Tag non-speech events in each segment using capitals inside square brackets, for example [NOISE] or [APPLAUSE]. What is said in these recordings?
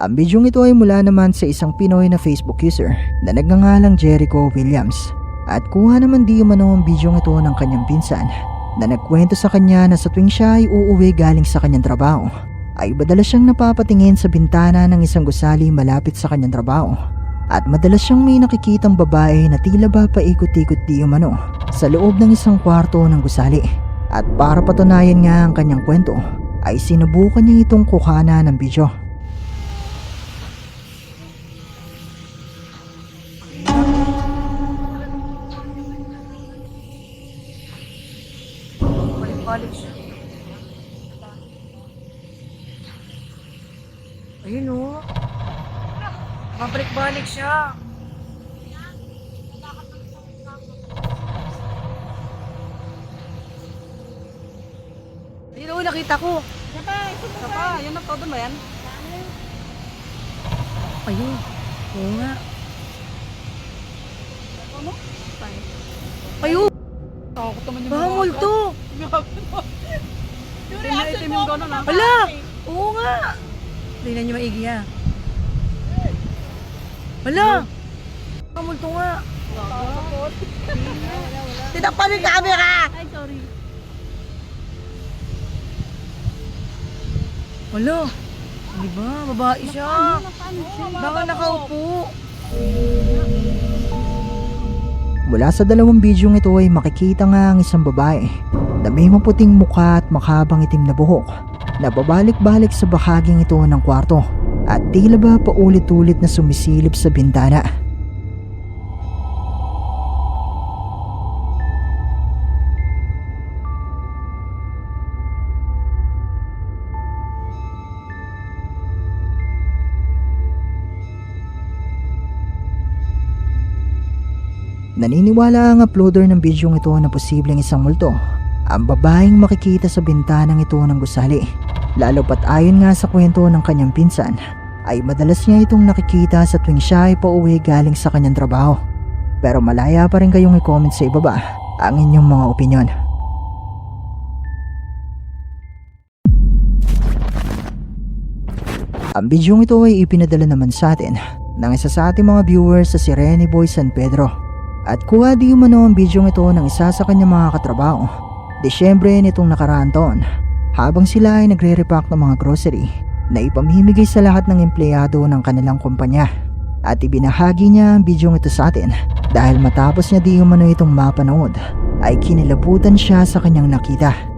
Ang bidyong ito ay mula naman sa isang Pinoy na Facebook user na nagngangalang Jericho Williams. At kuha naman di umano ang bidyong ito ng kanyang pinsan na nagkwento sa kanya na sa tuwing siya ay uuwi galing sa kanyang trabaho ay madalas siyang napapatingin sa bintana ng isang gusali malapit sa kanyang trabaho at madalas siyang may nakikitang babae na tila ba paikot-ikot di umano sa loob ng isang kwarto ng gusali. At para patunayan nga ang kanyang kwento, ay sinubukan niya itong kuhana ng video. O, nakita ko. Isa pa, yun na todo ba yan? Ayun. Oo nga. Ayun! Takot naman yung Baka multo! Yung gano'n ah. Hala! Oo nga! Tingnan niyo maigi ha. Hala! Baka multo nga. Tinakpan yung camera! Ay, sorry. Hala! Di ba? Babae siya. Baka nakaupo. Mula sa dalawang bidyong ito ay makikita nga ang isang babae na may maputing mukha at makabang itim na buhok na babalik-balik sa bahaging ito ng kwarto at tila ba paulit-ulit na sumisilip sa bintana. Naniniwala ang uploader ng bidyong ito na posibleng isang multo. Ang babaeng makikita sa bintanang ito ng gusali. Lalo pat ayon nga sa kwento ng kanyang pinsan, ay madalas niya itong nakikita sa tuwing siya ay pauwi galing sa kanyang trabaho. Pero malaya pa rin kayong i-comment sa ibaba ang inyong mga opinyon. Ang bidyong ito ay ipinadala naman sa atin ng isa sa ating mga viewers sa si Renny Boy San Pedro. At kuha di umano ang bidyong ito ng isa sa kanyang mga katrabaho. Desyembre nitong nakaraang taon, habang sila ay nagre-repack ng mga grocery na ipamimigay sa lahat ng empleyado ng kanilang kumpanya. At ibinahagi niya ang bidyong ito sa atin dahil matapos niya di umano itong mapanood ay kinilabutan siya sa kanyang nakita.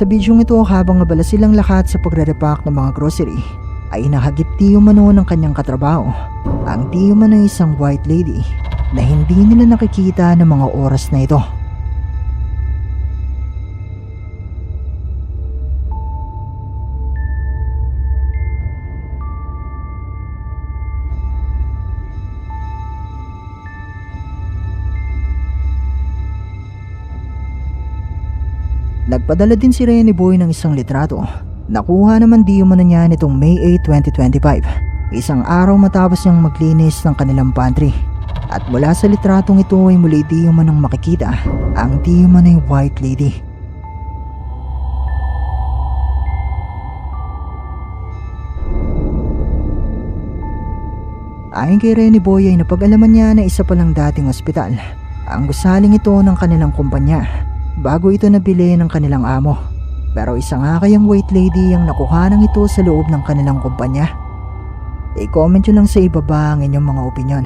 Sa bidyong ito habang abala silang lahat sa pagre-repack ng mga grocery ay nahagip di umano ng kanyang katrabaho. Ang di umano ay isang white lady na hindi nila nakikita ng mga oras na ito. Nagpadala din si Rene Boy ng isang litrato. Nakuha naman di umano niya nitong May 8, 2025. Isang araw matapos niyang maglinis ng kanilang pantry. At mula sa litratong ito ay muli di umanong makikita ang di umano'y white lady. Ayon kay Rene Boy ay napag-alaman niya na isa palang dating ospital. Ang gusaling ito ng kanilang kumpanya bago ito nabili ng kanilang amo. Pero isa nga kayang wait lady ang nakuha ng ito sa loob ng kanilang kumpanya. I-comment nyo lang sa ibaba ang inyong mga opinion.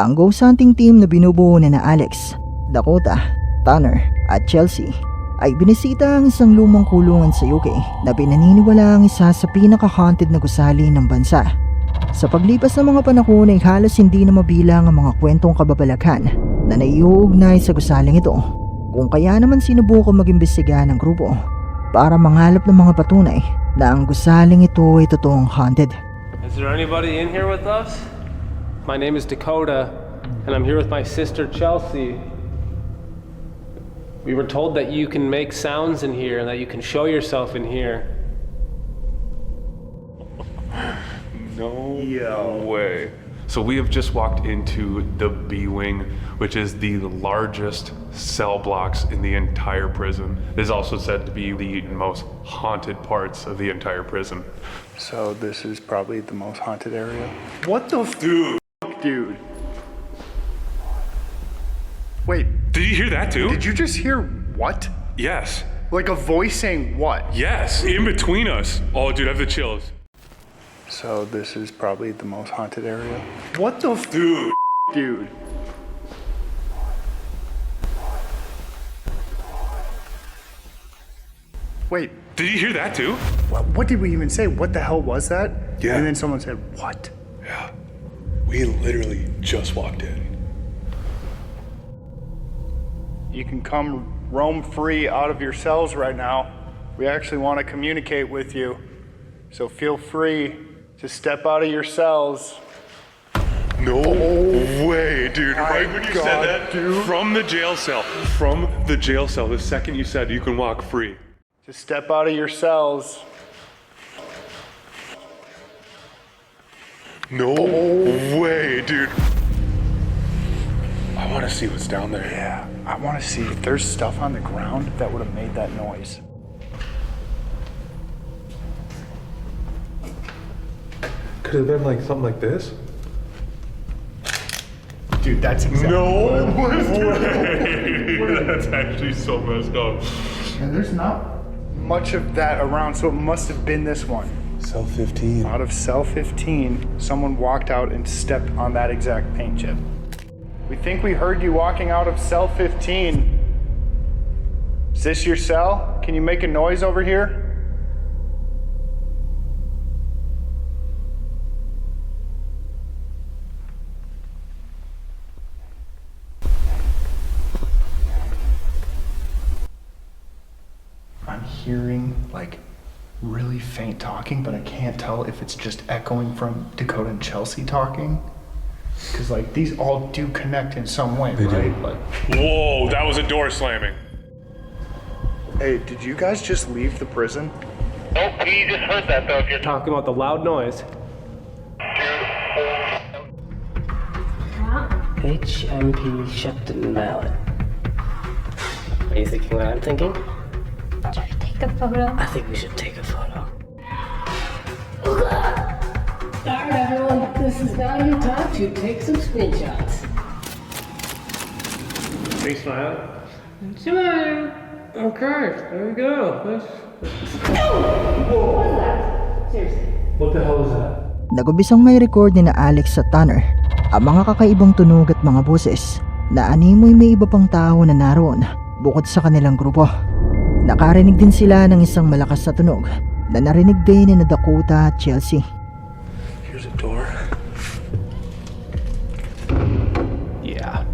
Ang ghost hunting team na binubuo ni na Alex, Dakota, Tanner at Chelsea ay binisita ang isang lumang kulungan sa UK na pinaniniwala ang isa sa pinaka-haunted na gusali ng bansa. Sa paglipas ng mga panahon ay halos hindi na mabilang ang mga kwentong kababalaghan na naiuugnay sa gusaling ito. Kung kaya naman sinubukan mag-imbestiga ng grupo para mangalap ng mga patunay na ang gusaling ito ay totoong haunted. Is there anybody in here with us? My name is Dakota, and I'm here with my sister Chelsea. We were told that you can make sounds in here and that you can show yourself in here. No way. So we have just walked into the B wing, which is the largest cell blocks in the entire prison. It is also said to be the most haunted parts of the entire prison. So this is probably the most haunted area. What the f- dude? Dude. Wait, Did you hear that too? did you just hear what? yes. Like a voice saying what? Yes. In between us. Oh, dude, I have the chills. So this is probably the most haunted area. What the f- dude? Dude. Wait, Did you hear that too? what, what did we even say? What the hell was that? Yeah. And then someone said, what? Yeah. We literally just walked in. You can come roam free out of your cells right now. We actually want to communicate with you. So feel free to step out of your cells. No way, dude. Right when you God, said that, dude. from the jail cell, from the jail cell, the second you said you can walk free. To step out of your cells. No way, dude. I want to see what's down there. Yeah, I want to see if there's stuff on the ground that would have made that noise. Could have been like something like this. Dude, that's exactly No [LAUGHS] way. [LAUGHS] That's actually so messed up. And there's not much of that around, so it must have been this one. Cell 15. Out of cell 15, someone walked out and stepped on that exact paint chip. We think we heard you walking out of cell 15. Is this your cell? Can you make a noise over here? I'm hearing like really faint talking, but I can't tell if it's just echoing from Dakota and Chelsea talking. Because like these all do connect in some way, right? Like, Whoa, that was a door slamming. hey, did you guys just leave the prison? Nope, we just heard that though. Just Talking about the loud noise. HMP Shepton Mallet. Are you thinking what I'm thinking? Take a photo? I think we should take a photo. Alright everyone, this is now your time to take some screenshots. Thanks, Maya. Smile! Okay, there we go. Seriously. What the hell is that? Nagubisang may record ni na Alex sa Tanner ang mga kakaibang tunog at mga boses na animoy may iba pang tao na naroon bukod sa kanilang grupo. Nakarinig din sila ng isang malakas na tunog na narinig din ni na Dakota at Chelsea. Here's a door. Yeah.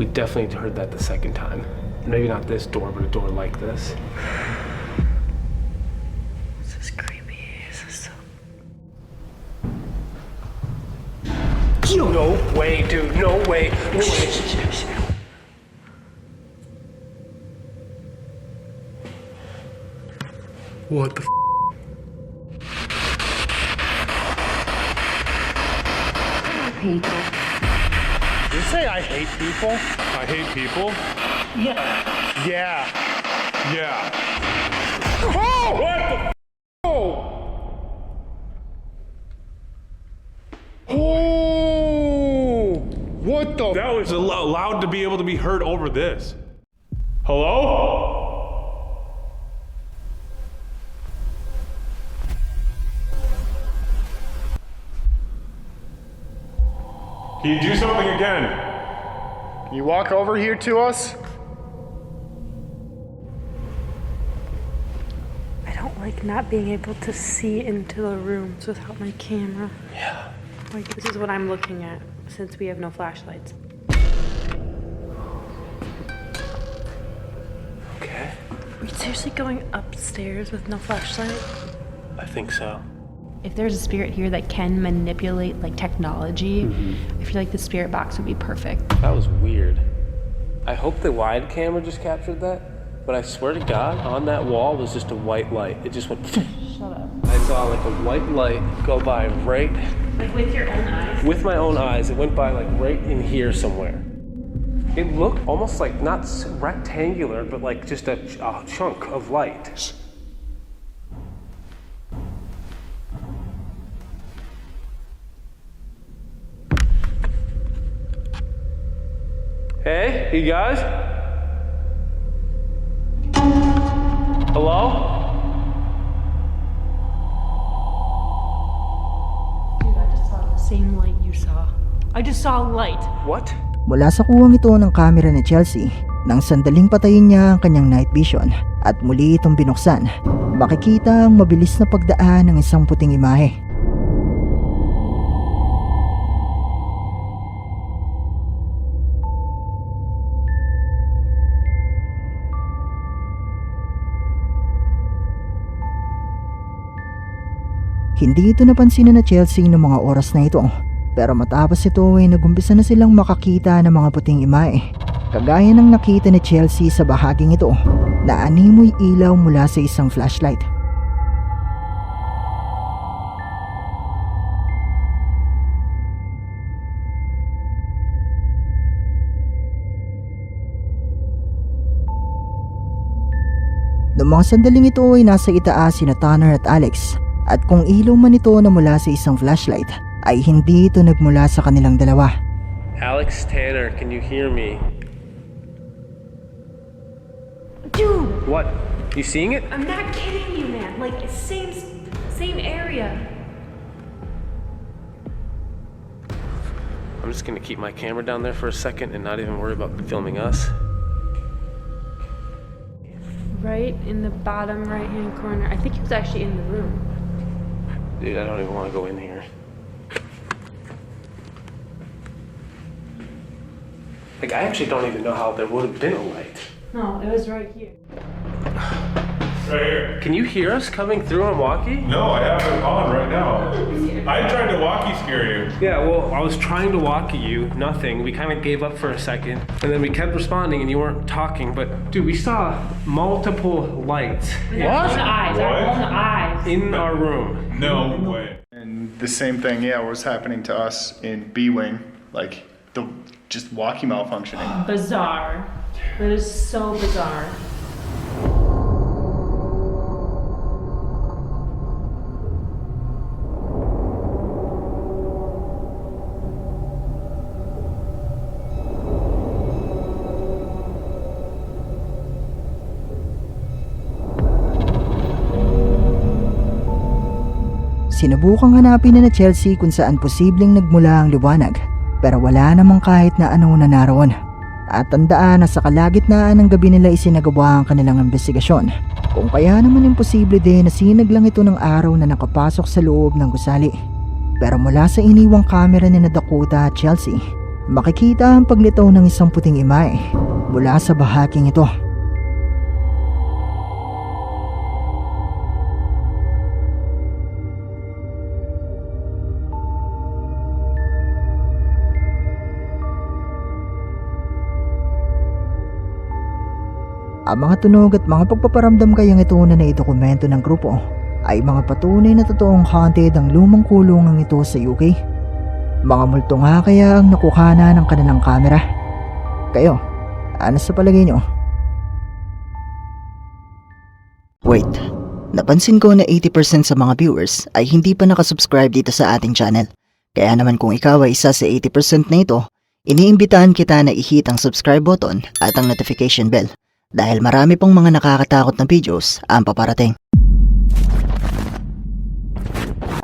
We definitely heard that the second time. Maybe not this door, but a door like this. This is creepy. This is so. No way, dude. No way. No way. What the Did you say I hate people? I hate people. Yeah. Yeah. Yeah. Oh! What the Oh! What the? That was al- allowed to be able to be heard over this. Hello? Can you do something again? Can you walk over here to us? I don't like not being able to see into the rooms without my camera. Yeah. Like, this is what I'm looking at since we have no flashlights. Okay. Are you seriously going upstairs with no flashlight? I think so. If there's a spirit here that can manipulate like technology, Mm-hmm. I feel like the spirit box would be perfect. That was weird. I hope the wide camera just captured that, but I swear to God, on that wall was just a white light. It just went. Shut up. I saw like a white light go by right Like with your own eyes? with my own eyes. It went by like right in here somewhere. It looked almost like not rectangular, but like just a, a chunk of light. Hey, you guys? Hello? Dude, I just saw the same light you saw. I just saw light. What? Mula sa kuwang ito ng kamera ni Chelsea, nang sandaling patayin niya ang kanyang night vision at muli itong binuksan, makikita ang mabilis na pagdaan ng isang puting imahe. Hindi ito napansin na Chelsea noong mga oras na ito. Pero matapos ito ay nagumpisa na silang makakita ng mga puting imahe. Kagaya ng nakita ni Chelsea sa bahaging ito na animoy ilaw mula sa isang flashlight. Noong mga sandaling ito ay nasa itaas sina Tanner at Alex at kung ilaw man ito na mula sa isang flashlight ay hindi ito nagmula sa kanilang dalawa. Alex Tanner, can you hear me? Dude, What? You seeing it? I'm not kidding you, man. Like, same, same area. I'm just gonna keep my camera down there for a second and not even worry about filming us. Right in the bottom right hand corner. I think he was actually in the room. Dude, I don't even wanna go in here. Like, I actually don't even know how there would have been a light. No, it was right here. Right here. Can you hear us coming through on walkie? No, I have it on right now. I tried to walkie scare you. Yeah, well, I was trying to walkie you, nothing. We kind of gave up for a second, and then we kept responding, and you weren't talking. But dude, we saw multiple lights With our own eyes. Our What? own eyes. in our room. No way. And the same thing, yeah, was happening to us in B Wing. Like, the just walkie malfunctioning. Bizarre. That is so bizarre. Sinubukang hanapin na na Chelsea kung saan posibleng nagmula ang liwanag pero wala namang kahit na ano na naroon. At tandaan na sa kalagitnaan ng gabi nila isinagawa ang kanilang investigasyon. Kung kaya naman imposible din na sinag lang ito ng araw na nakapasok sa loob ng gusali. Pero mula sa iniwang kamera ni na Dakota at Chelsea, makikita ang paglitaw ng isang puting imahe mula sa bahaging ito. Ang mga tunog at mga pagpaparamdam kayang ito na naidokumento ng grupo ay mga patunay na totoong haunted ang lumang kulungang ito sa UK. Mga multo nga kaya ang nakuhana ng kanilang kamera. Kayo, ano sa palagay nyo? Wait, napansin ko na 80% sa mga viewers ay hindi pa nakasubscribe dito sa ating channel. Kaya naman kung ikaw ay isa sa 80% na ito, iniimbitahan kita na i-hit ang subscribe button at ang notification bell dahil marami pong mga nakakatakot na videos ang paparating.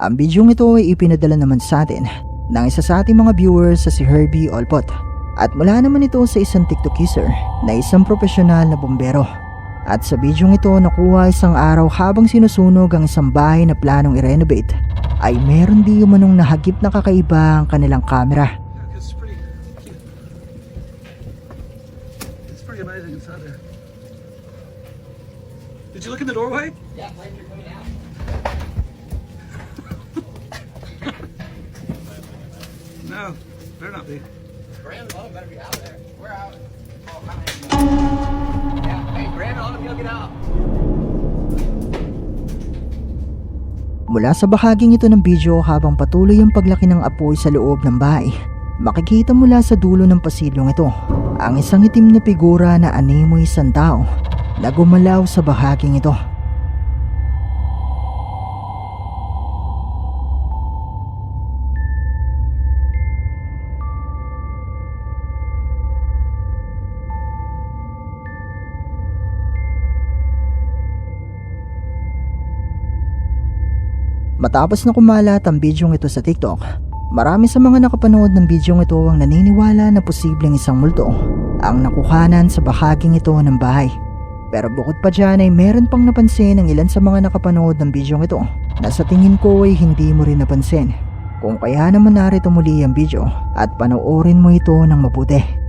Ang bidyong ito ay ipinadala naman sa atin ng isa sa ating mga viewers sa si Herbie Olpot. At mula naman ito sa isang TikTok user na isang profesional na bombero. At sa bidyong ito nakuha isang araw habang sinusunog ang isang bahay na planong i-renovate ay meron di umanong nahagip na kakaiba ang kanilang camera. Look in the doorway? Yeah, like you're coming out. no, better not be. Grandma better be out there. We're out. Mula sa bahaging ito ng video habang patuloy ang paglaki ng apoy sa loob ng bahay, makikita mula sa dulo ng pasilong ito ang isang itim na figura na animoy isang tao na gumalaw sa bahaging ito. Matapos na kumalat ang bidyong ito sa TikTok, marami sa mga nakapanood ng bidyong ito ang naniniwala na posibleng isang multo ang nakuhanan sa bahaging ito ng bahay. Pero bukod pa dyan ay meron pang napansin ang ilan sa mga nakapanood ng bidyong ito na sa tingin ko ay hindi mo rin napansin. Kung kaya naman narito muli ang video at panoorin mo ito ng mabuti.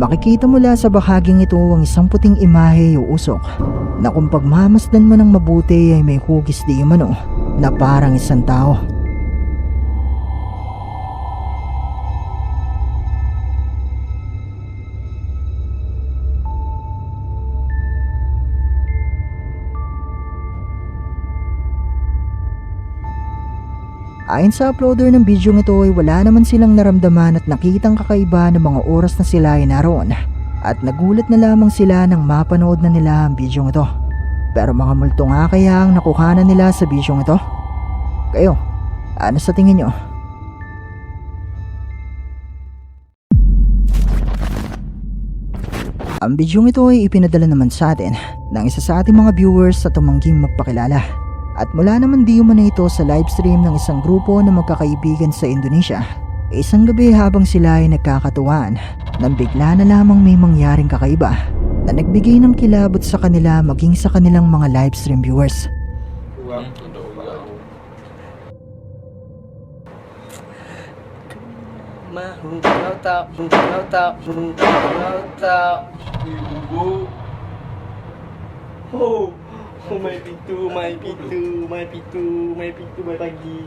Makikita mula sa bahaging ito ang isang puting imahe o usok na kung pagmamasdan mo ng mabuti ay may hugis di umano na parang isang tao. Ayon sa uploader ng video ito ay wala naman silang naramdaman at nakitang kakaiba ng mga oras na sila ay naroon at nagulat na lamang sila nang mapanood na nila ang video ito. Pero mga multo nga kaya ang nakuhanan nila sa video ito? Kayo, ano sa tingin nyo? Ang video ito ay ipinadala naman sa atin ng isa sa ating mga viewers sa tumangging magpakilala. At mula naman di umano ito sa livestream ng isang grupo na magkakaibigan sa Indonesia. Isang gabi habang sila ay nagkakatuwaan nang bigla na lamang may mangyaring kakaiba na nagbigay ng kilabot sa kanila maging sa kanilang mga viewers. Tak, kau tak. Oh, main pitu, main pitu, main pitu, main pitu, main pagi.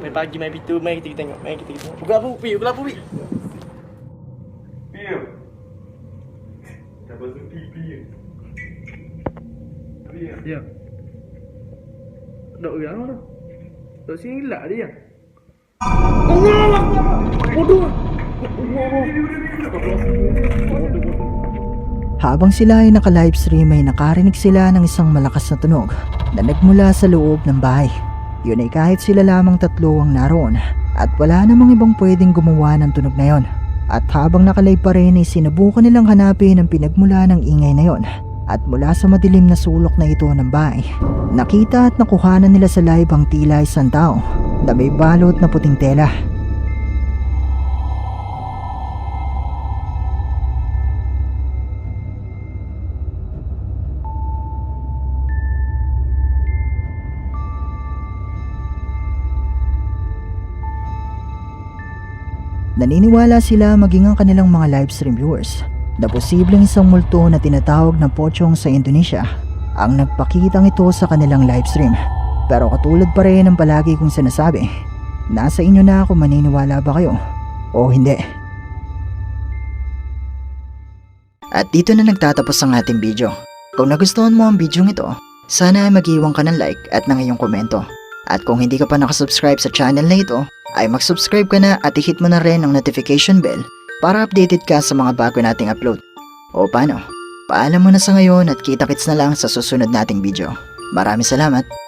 Main pagi, main pitu, main kita tengok, main kita tengok. Pukul apa, Pi? Pukul apa, Pi? Pi. Tak bazu Pi, Pi. Ya. Dok ya. Dok sini lah dia. Allah, Allah, Allah, Allah, Allah, Allah, Habang sila ay naka-livestream ay nakarinig sila ng isang malakas na tunog na nagmula sa loob ng bahay. Yun ay kahit sila lamang tatlo ang naroon at wala namang ibang pwedeng gumawa ng tunog na yon. At habang nakalive pa rin ay sinubukan nilang hanapin ang pinagmula ng ingay na yon. At mula sa madilim na sulok na ito ng bahay, nakita at nakuhanan nila sa live ang tila isang tao na may balot na puting tela. Naniniwala sila maging ang kanilang mga livestream viewers na posibleng isang multo na tinatawag na pochong sa Indonesia ang nagpakitang ito sa kanilang livestream. Pero katulad pa rin ng palagi kong sinasabi, nasa inyo na kung maniniwala ba kayo o hindi. At dito na nagtatapos ang ating video. Kung nagustuhan mo ang video ito, sana ay mag-iwan ka ng like at ng iyong komento. At kung hindi ka pa nakasubscribe sa channel na ito, ay mag-subscribe ka na at i-hit mo na rin ang notification bell para updated ka sa mga bago nating upload. O paano? Paalam mo na sa ngayon at kita-kits na lang sa susunod nating video. Maraming salamat!